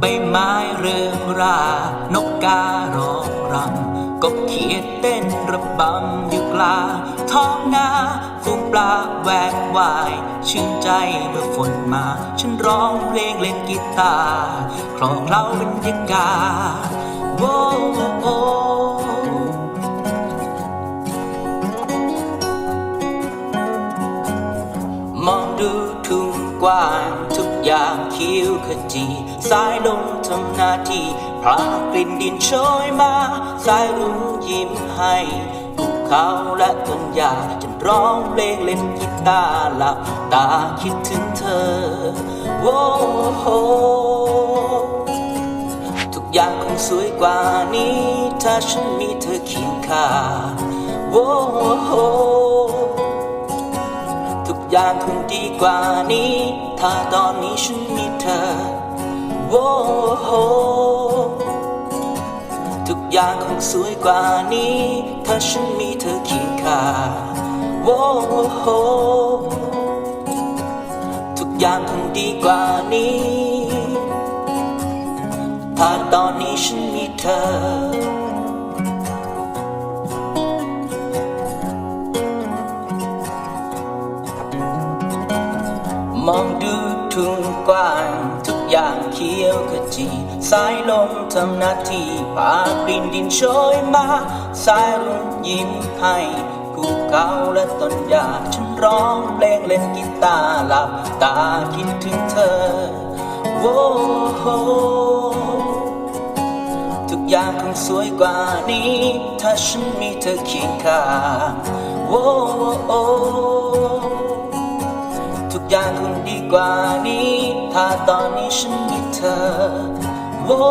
ใบไม้เรืองรานกการ้องรำกบเขียดเต้นระบำอยู่กลางท้องนาฝูงปลาแหวกว่าย ชื่นใจเมื่อฝนมา ฉันร้องเพลงเล่นกีตาร์คลองเล่าบรรยากาศโว้โอ้มองดูทุ่ง กว้างทุกอย่างเขียวขจีสายลมทำหน้าที่พรากลิ่นดินโชยมา สายรุ้งยิ้มให้ภูเขาและต้นหญ้าฉันร้องเพลงเล่นกีตาร์หลับตาคิดถึงเธอโว้โหทุกอย่างคงสวยกว่านี้ ถ้าฉันมีเธอเคียงข้างโว้โหางคงดีกว่านี้ ถ้าตอนนี้ฉันมีเธอโว้โหทุกอย่างคงสวยกว่านี้ ถ้าฉันมีเธอเคียงข้างโว้โหทุกอย่างคงดีกว่านี้ ถ้าตอนนี้ฉันมีเธอ มองดูทุ่งกว้างทุกอย่างเขียวขจีสายลมทำหน้าที่พากลิ่นดินโชยมา สายรุ้งยิ้มให้ภูเขาและต้นหญ้าฉันร้องเพลงเล่นกีตาร์หลับตาคิดถึงเธอโว้โหทุกอย่างคงสวยกว่านี้ ถ้าฉันมีเธอเคียงข้างโว้โอ ทุกอย่างคงดีกว่านี้ ถ้าตอนนี้ฉันมีเธอโว้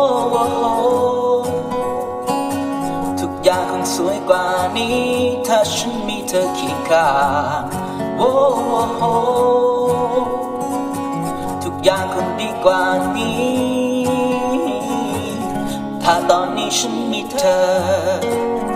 ทุกอย่างคงสวยกว่านี้ ถ้าฉันมีเธอเคียงข้างโว้ทุกอย่างคงดีกว่านี้ ถ้าตอนนี้ฉันมีเธอ